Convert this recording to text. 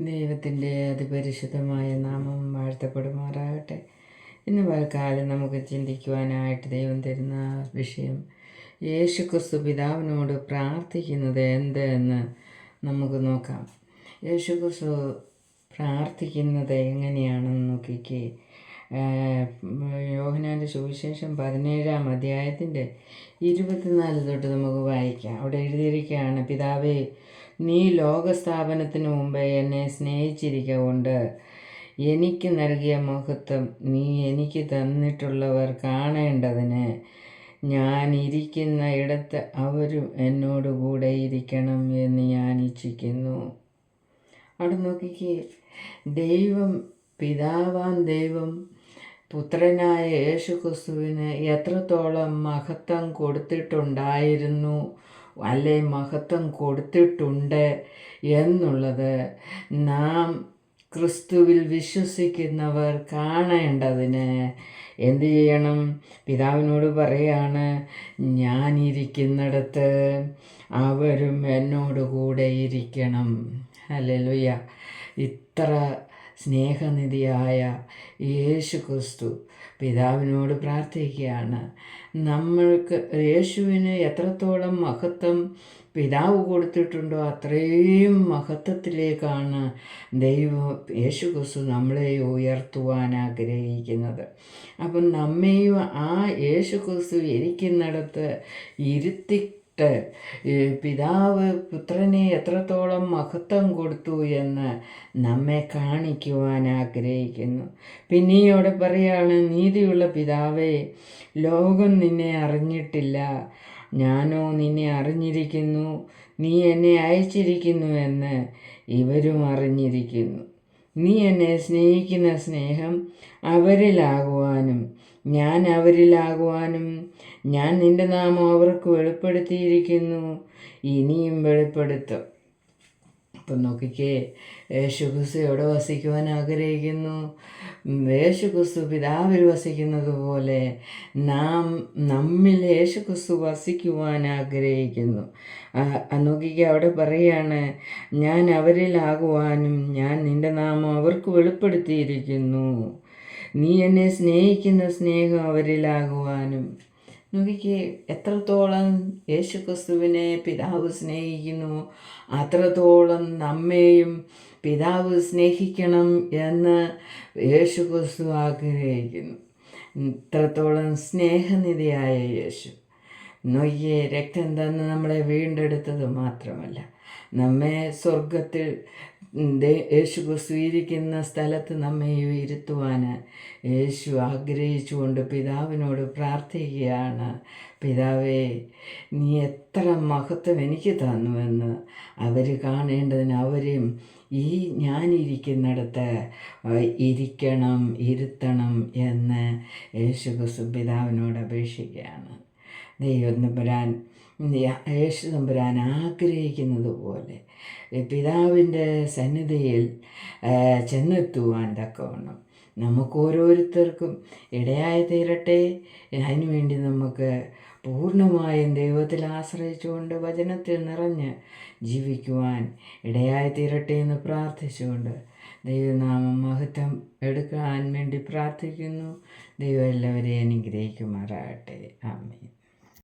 ദൈവത്തിന്റെ അതിപരിശുദ്ധമായ നാമം വാഴ്ത്തപ്പെടുമാറാകട്ടെ. ഇന്ന് പൽക്കാലം നമുക്ക് ചിന്തിക്കുവാനായിട്ട് ദൈവം തരുന്ന വിഷയം യേശുക്രിസ്തു പിതാവിനോട് പ്രാർത്ഥിക്കുന്നത് എന്ത് എന്ന് നമുക്ക് നോക്കാം. യേശുക്രിസ്തു പ്രാർത്ഥിക്കുന്നത് എങ്ങനെയാണെന്ന് നോക്കിക്കേ. യോഹനാന്റെ സുവിശേഷം പതിനേഴാം അധ്യായത്തിന്റെ ഇരുപത്തിനാല് തൊട്ട് നമുക്ക് വായിക്കാം. അവിടെ എഴുതിയിരിക്കുകയാണ് പിതാവേ നീ ലോകസ്ഥാപനത്തിന് മുമ്പേ എന്നെ സ്നേഹിച്ചിരിക്കൊണ്ട് എനിക്ക് നൽകിയ മഹത്വം നീ എനിക്ക് തന്നിട്ടുള്ളവർ കാണേണ്ടതിന് ഞാൻ ഇരിക്കുന്ന ഇടത്ത് അവരും എന്നോട് കൂടെ ഇരിക്കണം എന്ന് ഞാൻ ഇച്ഛിക്കുന്നു. അവിടെ നോക്കിക്കേ ദൈവം പിതാവാൻ ദൈവം പുത്രനായ യേശുക്രിസ്തുവിന് എത്രത്തോളം മഹത്വം കൊടുത്തിട്ടുണ്ടായിരുന്നു. അല്ലെ മഹത്വം കൊടുത്തിട്ടുണ്ട് എന്നുള്ളത് നാം ക്രിസ്തുവിൽ വിശ്വസിക്കുന്നവർ കാണേണ്ടതിന് എന്തു ചെയ്യണം? പിതാവിനോട് പറയാണ് ഞാനിരിക്കുന്നിടത്ത് അവരും എന്നോട് കൂടെ ഇരിക്കണം. അല്ലെലുയ്യ ഇത്ര സ്നേഹനിധിയായ യേശു ക്രിസ്തു പിതാവിനോട് പ്രാർത്ഥിക്കുകയാണ്. നമ്മൾക്ക് യേശുവിന് എത്രത്തോളം മഹത്വം പിതാവ് കൊടുത്തിട്ടുണ്ടോ അത്രയും മഹത്വത്തിലേക്കാണ് ദൈവം യേശു ക്രിസ്തു നമ്മളെ ഉയർത്തുവാൻ ആഗ്രഹിക്കുന്നത്. അപ്പം നമ്മെയും ആ യേശു ക്രിസ്തു ഇരിക്കുന്നിടത്ത് ഇരുത്തി പിതാവ് പുത്രനെ എത്രത്തോളം മഹത്വം കൊടുത്തു എന്ന് നമ്മെ കാണിക്കുവാൻ ആഗ്രഹിക്കുന്നു. പിന്നെയോടെ പറയാണ് നീതിയുള്ള പിതാവേ ലോകം നിന്നെ അറിഞ്ഞിട്ടില്ല. ഞാനോ നിന്നെ അറിഞ്ഞിരിക്കുന്നു. നീ എന്നെ അയച്ചിരിക്കുന്നു എന്ന് ഇവരും അറിഞ്ഞിരിക്കുന്നു. നീ എന്നെ സ്നേഹിക്കുന്ന സ്നേഹം അവരിലാകുവാനും ഞാൻ അവരിലാകുവാനും ഞാൻ നിന്റെ നാമം അവർക്ക് വെളിപ്പെടുത്തിയിരിക്കുന്നു. ഇനിയും വെളിപ്പെടുത്തും. ഇപ്പം നോക്കിക്കേ യേശുക്രിസ്തു എവിടെ വസിക്കുവാൻ ആഗ്രഹിക്കുന്നു? യേശുക്രിസ്തു പിതാവിൽ വസിക്കുന്നത് പോലെ നാം നമ്മിൽ യേശുക്രിസ്തു വസിക്കുവാൻ ആഗ്രഹിക്കുന്നു. നോക്കിക്കേ അവിടെ പറയാണ് ഞാൻ അവരിലാകുവാനും ഞാൻ നിന്റെ നാമം അവർക്ക് വെളിപ്പെടുത്തിയിരിക്കുന്നു. നീ എന്നെ സ്നേഹിക്കുന്ന സ്നേഹം അവരിലാകുവാനും. നോക്കിക്ക് എത്രത്തോളം യേശുക്രിസ്തുവിനെ പിതാവ് സ്നേഹിക്കുന്നു അത്രത്തോളം നമ്മെയും പിതാവ് സ്നേഹിക്കണം എന്ന് യേശുക്രിസ്തു ആഗ്രഹിക്കുന്നു. ഇത്രത്തോളം സ്നേഹനിധിയായ യേശു. നൊയ്യെ രക്തം തന്ന് നമ്മളെ വീണ്ടെടുത്തത് മാത്രമല്ല നമ്മെ സ്വർഗത്തിൽ യേശു ക്രിസ്തു സ്ഥലത്ത് നമ്മെ ഇരുത്തുവാൻ യേശു ആഗ്രഹിച്ചുകൊണ്ട് പിതാവിനോട് പ്രാർത്ഥിക്കുകയാണ്. പിതാവേ നീ എത്ര മഹത്വം എനിക്ക് തന്നുവെന്ന് അവർ കാണേണ്ടതിന് അവരെയും ഈ ഞാനിരിക്കുന്നിടത്ത് ഇരിക്കണം ഇരുത്തണം എന്ന് യേശു പിതാവിനോട് അപേക്ഷിക്കുകയാണ്. ദൈവം തമ്പുരാൻ യേശു തമ്പുരാൻ ആഗ്രഹിക്കുന്നത് പോലെ പിതാവിന്റെ സന്നിധിയിൽ ചെന്നെത്തുവാൻ തക്കവണ്ണം. നമുക്ക് ഓരോരുത്തർക്കും ഇടയായി തീരട്ടെ. അതിനുവേണ്ടി നമുക്ക് പൂർണമായും ദൈവത്തിൽ ആശ്രയിച്ചുകൊണ്ട് വചനത്തിൽ നിറഞ്ഞ് ജീവിക്കുവാൻ ഇടയായി തീരട്ടെ എന്ന് പ്രാർത്ഥിച്ചുകൊണ്ട് ദൈവനാമം മഹത്വം എടുക്കാൻ വേണ്ടി പ്രാർത്ഥിക്കുന്നു. ദൈവം എല്ലാവരെയും അനുഗ്രഹിക്കുമാറാകട്ടെ. ആമേ